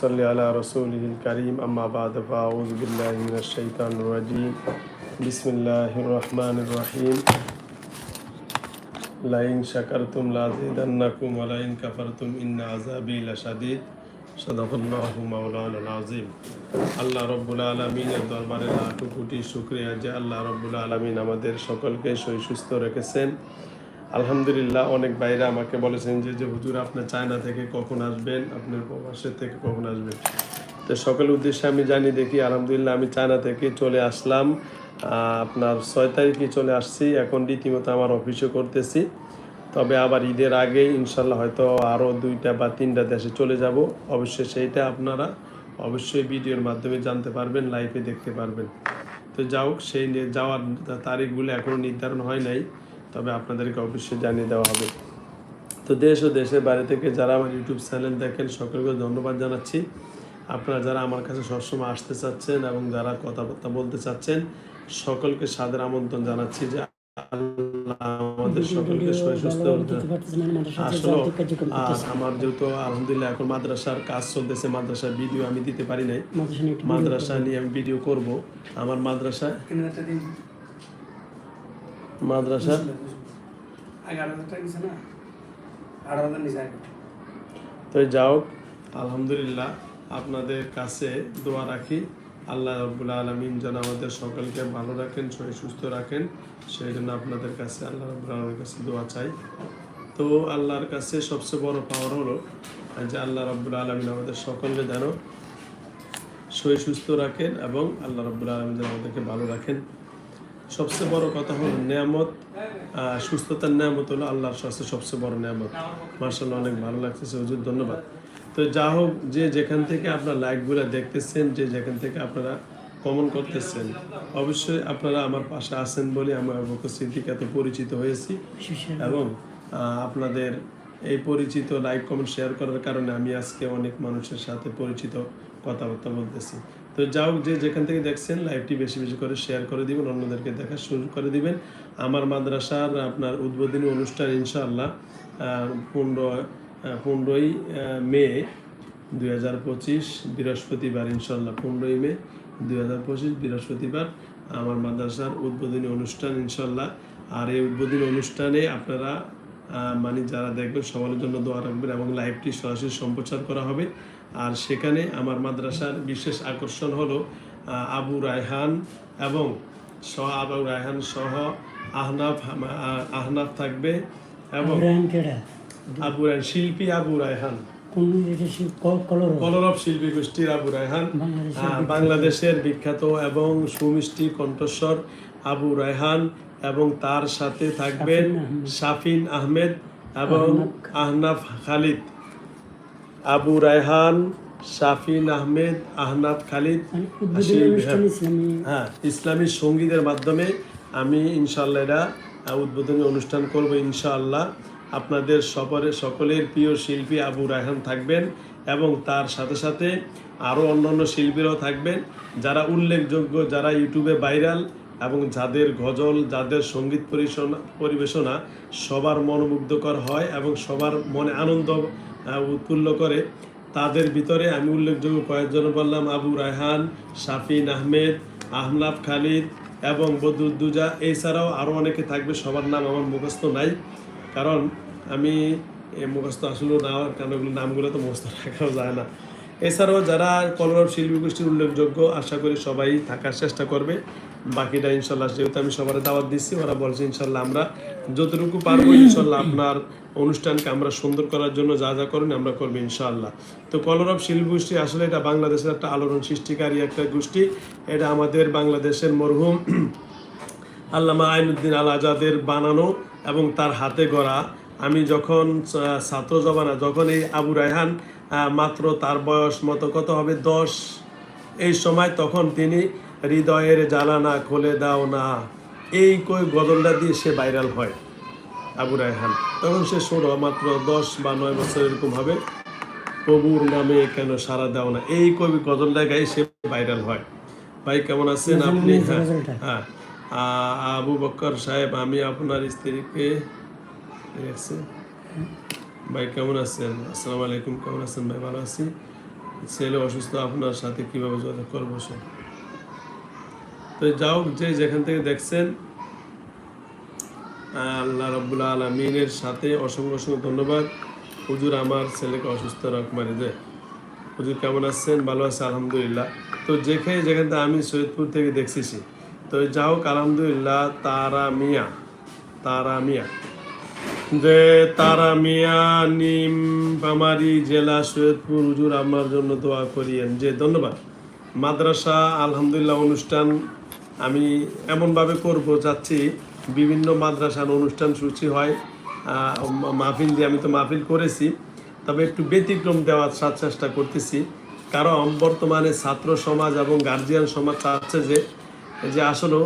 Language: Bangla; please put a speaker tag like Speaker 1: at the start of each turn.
Speaker 1: সাল্লি আলা রসুল করিম আম্মাবাদ ফাউজবিল্লাহতান রাজিম বিসমিল্লাহ রহমান রাহিম লাইন শাকারতুম লাজিদান্নাকুম আলাইন কাফারতুম ইন্না আজাবি লাশাদিদ সদাফুল্লাহ মাউলান আজিম আল্লাহ রব্বুল আলমিনের দরবারে লাখো কোটি শুক্রিয়া যে আল্লাহ রব্বুল আলমিন আমাদের সকলকে সুস্থ রেখেছেন। আলহামদুলিল্লাহ, অনেক বাইরে আমাকে বলেছেন যে যে হুজুর আপনি চায়না থেকে কখন আসবেন, আপনার প্রবাসের থেকে কখন আসবেন? তো সকলের উদ্দেশ্যে আমি জানি, দেখি আলহামদুলিল্লাহ আমি চায়না থেকে চলে আসলাম। আপনার ছয় তারিখে চলে আসছি, এখন রীতিমতো আমার অফিসে করতেছি। তবে আবার ঈদের আগে ইনশাল্লাহ হয়তো আরও দুইটা বা তিনটা দেশে চলে যাব। অবশ্যই সেইটা আপনারা অবশ্যই ভিডিওর মাধ্যমে জানতে পারবেন, লাইভে দেখতে পারবেন। তো যাও সেই যাওয়ার তারিখগুলো এখনও নির্ধারণ হয় নাই। তবে আপনাদেরকে অবশ্যই জানিয়ে দেওয়া হবে। তো দেশ ও দেশের বাইরে থেকে যারা আমার ইউটিউব চ্যানেল দেখেন সকলকে ধন্যবাদ জানাচ্ছি। আপনারা যারা আমার কাছে সবসময় আসতে চাচ্ছেন এবং যারা কথাবার্তা বলতে চাচ্ছেন সকলকে সাদর আমন্ত্রণ জানাচ্ছি যে আমাদের সকলকে সুস্থ আমার যেহেতু আলহামদুলিল্লাহ এখন মাদ্রাসার কাজ চলতেছে মাদ্রাসার ভিডিও আমি দিতে পারি নাই। মাদ্রাসা নিয়ে আমি ভিডিও করব। আমার মাদ্রাসা মাদ্রাসা? তো যাও। আলহামদুলিল্লাহ আপনাদের কাছে দোয়া রাখি। আল্লাহ রব্বুল আলমিন যেন আমাদের সকলকে ভালো রাখেন শরীর সুস্থ রাখেন। সেই জন্য আপনাদের কাছে আল্লাহ রব্বুল আলমীর কাছে দোয়া চাই। তো আল্লাহর কাছে সবচেয়ে বড় পাওয়ার হলো যে আল্লাহ রব্বুল আলমিন আমাদের সকলকে যেন শরীর সুস্থ রাখেন এবং আল্লাহ রব্বুল আলমিন যেন আমাদেরকে ভালো রাখেন। সবচেয়ে বড় কথা হলো নিয়ামত সুস্থতার নিয়ামত হলো আল্লাহর কাছে সবচেয়ে বড় নিয়ামত। মার্শাল্লাহ অনেক ভালো লাগতেছে, হুজুর, ধন্যবাদ। তো যা হোক, যে যেখান থেকে আপনার লাইভগুলো দেখতেছেন, যে যেখান থেকে আপনারা কমন করতেছেন, অবশ্যই আপনারা আমার পাশে আছেন বলে আমি আবুক সিদ্দিক এত পরিচিত হয়েছি এবং আপনাদের এই পরিচিত লাইক, কমেন্ট, শেয়ার করার কারণে আমি আজকে অনেক মানুষের সাথে পরিচিত কথাবার্তা বলতেছি। তো যাও, যে যেখান থেকে দেখছেন লাইভটি বেশি বেশি করে শেয়ার করে দিবেন, অন্যদেরকে দেখা শুরু করে দিবেন। আমার মাদ্রাসার আপনার উদ্বোধনী অনুষ্ঠান ইনশাআল্লাহ পনেরো পনেরোই মে দুই হাজার পঁচিশ, বৃহস্পতিবার ইনশাল্লাহ পনেরোই মে দুই হাজার পঁচিশ, বৃহস্পতিবার আমার মাদ্রাসার উদ্বোধনী অনুষ্ঠান ইনশাল্লাহ আর এই উদ্বোধনী অনুষ্ঠানে আপনারা মানে যারা দেখবেন, সবার জন্য দোয়া রাখবেন এবং লাইভটি সরাসরি সম্প্রচার করা হবে। আর সেখানে আমার মাদ্রাসার বিশেষ আকর্ষণ হলো আবু রায়হান এবং সহ আবু রায়হান সহ আহনাফ আহ, আহনাফ থাকবে এবং আবু রায়হান শিল্পী আবু রায়হান। কলরব? শিল্পী গোষ্ঠীর আবু রায়হান। বাংলাদেশের বিখ্যাত। এবং সুমিষ্টি কণ্ঠস্বর আবু রায়হান এবং তার সাথে থাকবেন শাফিন আহমেদ। এবং আহনাফ খালিদ। আবু রায়হান শাফিন আহমেদ আহনাদ খালিদ হ্যাঁ। হ্যাঁ ইসলামী সঙ্গীতের মাধ্যমে আমি ইনশাল্লাহ এটা উদ্বোধনী অনুষ্ঠান করব ইনশাআল্লাহ আপনাদের সপরে সকলের প্রিয় শিল্পী আবু রায়হান থাকবেন এবং তার সাথে সাথে আরও অন্যান্য শিল্পীরাও থাকবেন যারা উল্লেখযোগ্য যারা ইউটিউবে ভাইরাল এবং যাদের গজল যাদের সংগীত পরিবেশনা পরিবেশনা সবার মনোমুগ্ধকর হয় এবং সবার মনে আনন্দ উৎফুল্ল করে। তাদের ভিতরে আমি উল্লেখযোগ্য কয়েকজন বললাম, আবু রায়হান শাফিন আহমেদ আহনাফ খালিদ এবং বদরুদ্দুজা। এছাড়াও আরও অনেকে থাকবে, সবার নাম আমার মুখস্থ নাই। কারণ আমি মুখস্থ আসলে না কারণে ওগুলো নামগুলো তো মুখস্থ রাখাও যায় না। এছাড়াও যারা কলরব শিল্পী গোষ্ঠীর উল্লেখযোগ্য, আশা করি সবাই থাকার চেষ্টা করবে। বাকিটা ইনশাল্লাহ, যেহেতু আমি সবার দাওয়াত দিচ্ছি ওরা বলছে ইনশাল্লাহ আমরা যতটুকু পারব ইনশাল্লাহ আপনার অনুষ্ঠানকে আমরা সুন্দর করার জন্য যা যা করেন আমরা করব ইনশাআল্লাহ তো কলরব শিল্পী গোষ্ঠী আসলে এটা বাংলাদেশের একটা আলোড়ন সৃষ্টিকারী একটা গোষ্ঠী। এটা আমাদের বাংলাদেশের মরহুম আল্লামা আইনুদ্দিন আল আজাদের বানানো এবং তার হাতে গড়া। আমি যখন ছাত্র জবানা যখন এই আবু রায়হান মাত্র তার বয়স মতো কত হবে? দশ। এই সময় তখন তিনি হৃদয়ের জ্বালানা খোলে দাও না। এই কই গজলটা দিয়ে সে ভাইরাল হয় আবু রায়হান। তখন সে ষোলো মাত্র দশ বা নয় বছর এরকম হবে প্রভুর নামে কেন সারা দাও না? এই কবি গজলটা গায়ে সে ভাইরাল হয়। ভাই কেমন আছেন আপনি? হ্যাঁ হ্যাঁ। আবু বক্কর সাহেব আমি আপনার স্ত্রীকে ভাই কেমন আছেন? আসসালামু আলাইকুম কেমন আছেন? ভাই ভালো আছি। ছেলে অসুস্থ আপনার সাথে কীভাবে যোগাযোগ করব সে তো যাও, যে যেখান থেকে দেখছেন, আল্লাহ রব্বুল আলমিনের সাথে অসংখ্য অসংখ্য ধন্যবাদ। হুজুর আমার ছেলেকে অসুস্থ রাখ মারি দে। হুজুর কেমন আছেন? ভালো আছে, আলহামদুলিল্লাহ। তো যেখানে, যেখান থেকে আমি সৈয়দপুর থেকে দেখতেছি তো যা হোক আলহামদুলিল্লাহ, তারা মিয়া তারা মিয়া। যে তারা মিয়া, নিম পামারি জেলা সৈয়দপুর, হুজুর আমার জন্য দোয়া করিয়েন। যে ধন্যবাদ। মাদ্রাসা, আলহামদুলিল্লাহ, অনুষ্ঠান আমি এমনভাবে করব যাচ্ছি, বিভিন্ন মাদ্রাসার অনুষ্ঠান সূচি হয় মাহফিল দিয়ে আমি তো মাহফিল করেছি, তবে একটু ব্যতিক্রম দেওয়ার চেষ্টা করতেছি। কারণ বর্তমানে ছাত্র সমাজ এবং গার্জিয়ান সমাজ চাচ্ছে যে যে আসলে